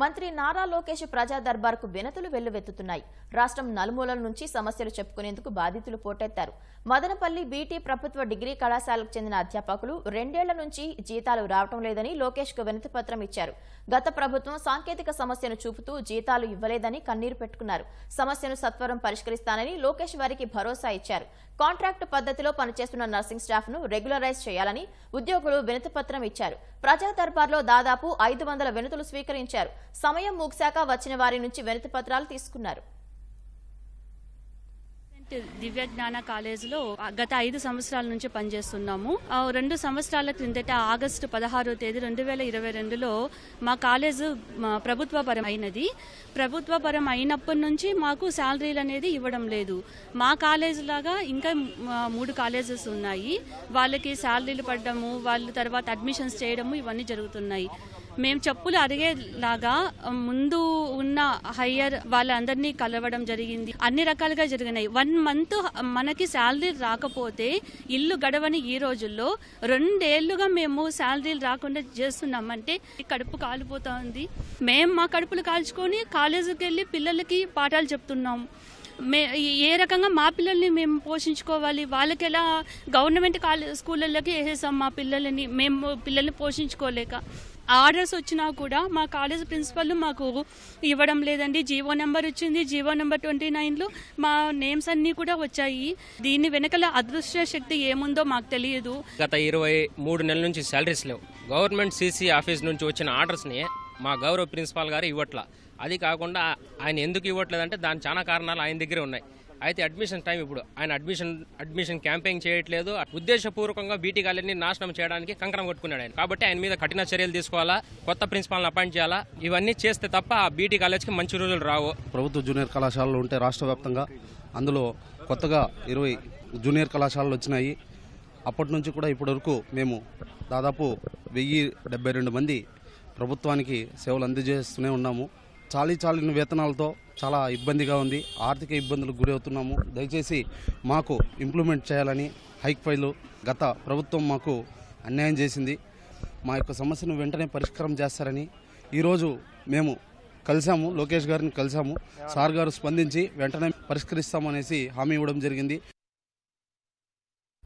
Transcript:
మంత్రి నారా లోకేష్ ప్రజా దర్బార్కు వినతులు వెల్లువెత్తుతున్నాయి. రాష్ట్రం నలుమూలల నుంచి సమస్యలు చెప్పుకునేందుకు బాధితులు పోటెత్తారు. మదనపల్లి బీటీ ప్రభుత్వ డిగ్రీ కళాశాలకు చెందిన అధ్యాపకులు రెండేళ్ళ నుంచి జీతాలు రావటం లేదని లోకేష్కు వినతి పత్రం ఇచ్చారు. గత ప్రభుత్వం సాంకేతిక సమస్యను చూపుతూ జీతాలు ఇవ్వలేదని కన్నీరు పెట్టుకున్నారు. సమస్యను సత్వరం పరిష్కరిస్తానని లోకేష్ వారికి భరోసా ఇచ్చారు. కాంట్రాక్టు పద్ధతిలో పనిచేస్తున్న నర్సింగ్ స్టాఫ్ను రెగ్యులరైజ్ చేయాలని ఉద్యోగులు వినతి పత్రం ఇచ్చారు. ప్రజా దర్బార్లో దాదాపు ఐదు వందల వినతులు స్వీకరించారు. సమయం ముగిశాక వచ్చిన వారి నుంచి వినతి పత్రాలు తీసుకున్నారు. దివ్య జ్ఞాన కాలేజీలో గత ఐదు సంవత్సరాల నుంచి పనిచేస్తున్నాము. రెండు సంవత్సరాల క్రిందట ఆగస్టు పదహారో తేదీ రెండు వేల ఇరవై రెండులో మా కాలేజు మా ప్రభుత్వపరం అయినది ప్రభుత్వపరం అయినప్పటి నుంచి మాకు శాలరీలు అనేది ఇవ్వడం లేదు. మా కాలేజ్ లాగా ఇంకా మూడు కాలేజెస్ ఉన్నాయి. వాళ్ళకి శాలరీలు పడడము వాళ్ళు తర్వాత అడ్మిషన్స్ చేయడము ఇవన్నీ జరుగుతున్నాయి. మేము చెప్పులు అడిగేలాగా ముందు ఉన్న హయ్యర్ వాళ్ళందరినీ కలవడం జరిగింది. అన్ని రకాలుగా జరిగినాయి. వన్ మంత్ మనకి శాలరీ రాకపోతే ఇల్లు గడవని ఈ రోజుల్లో రెండేళ్ళుగా మేము శాలరీలు రాకుండా చేస్తున్నామంటే కడుపు కాలిపోతా ఉంది మేము మా కడుపులు కాల్చుకొని కాలేజీకి వెళ్ళి పిల్లలకి పాఠాలు చెప్తున్నాము మే ఏ రకంగా మా పిల్లల్ని మేము పోషించుకోవాలి? వాళ్ళకి ఎలా గవర్నమెంట్ కాలేజ్ స్కూళ్ళలోకి వేసేసాం మా పిల్లలని? మేము పిల్లల్ని పోషించుకోలేక. ఆర్డర్స్ వచ్చినా కూడా మా కాలేజ్ ప్రిన్సిపల్ మాకు ఇవ్వడం లేదండి. జీవో నెంబర్ వచ్చింది. జీవో నెంబర్ ట్వంటీ నైన్లో మా నేమ్స్ అన్నీ కూడా వచ్చాయి. దీని వెనకల అదృశ్య శక్తి ఏముందో మాకు తెలియదు. గత ఇరవై మూడు నెలల నుంచి శాలరీస్ లేవు. గవర్నమెంట్ సీసీ ఆఫీస్ నుంచి వచ్చిన ఆర్డర్స్ని మా గౌరవ ప్రిన్సిపాల్ గారు ఇవ్వట్లా. అది కాకుండా ఆయన ఎందుకు ఇవ్వట్లేదంటే దాని చాలా కారణాలు ఆయన దగ్గరే ఉన్నాయి. అయితే అడ్మిషన్ టైం ఇప్పుడు. ఆయన అడ్మిషన్ అడ్మిషన్ క్యాంపెయిన్ చేయట్లేదు. ఉద్దేశపూర్వకంగా బీటీ కాలేజీని నాశనం చేయడానికి కంకణం కొట్టుకున్నాడు ఆయన. కాబట్టి ఆయన మీద కఠిన చర్యలు తీసుకోవాలా? కొత్త ప్రిన్సిపాల్ని అపాయింట్ చేయాలా? ఇవన్నీ చేస్తే తప్ప ఆ బీటీ కాలేజ్కి మంచి రోజులు రావు. ప్రభుత్వ జూనియర్ కళాశాలలు ఉంటే రాష్ట్ర వ్యాప్తంగా అందులో కొత్తగా ఇరవై జూనియర్ కళాశాలలు వచ్చినాయి. అప్పటి నుంచి కూడా ఇప్పటి వరకు మేము దాదాపు వెయ్యి డెబ్బై రెండు మంది ప్రభుత్వానికి సేవలు అందజేస్తూనే ఉన్నాము. చాలీ చాలిన వేతనాలతో చాలా ఇబ్బందిగా ఉంది. ఆర్థిక ఇబ్బందులకు గురి అవుతున్నాము. దయచేసి మాకు ఇంప్లిమెంట్ చేయాలని హైక్ ఫైలు గత ప్రభుత్వం మాకు అన్యాయం చేసింది. మా యొక్క సమస్యను వెంటనే పరిష్కారం చేస్తారని ఈరోజు మేము కలిసాము లోకేష్ గారిని కలిసాము సార్ గారు స్పందించి వెంటనే పరిష్కరిస్తామనేసి హామీ ఇవ్వడం జరిగింది.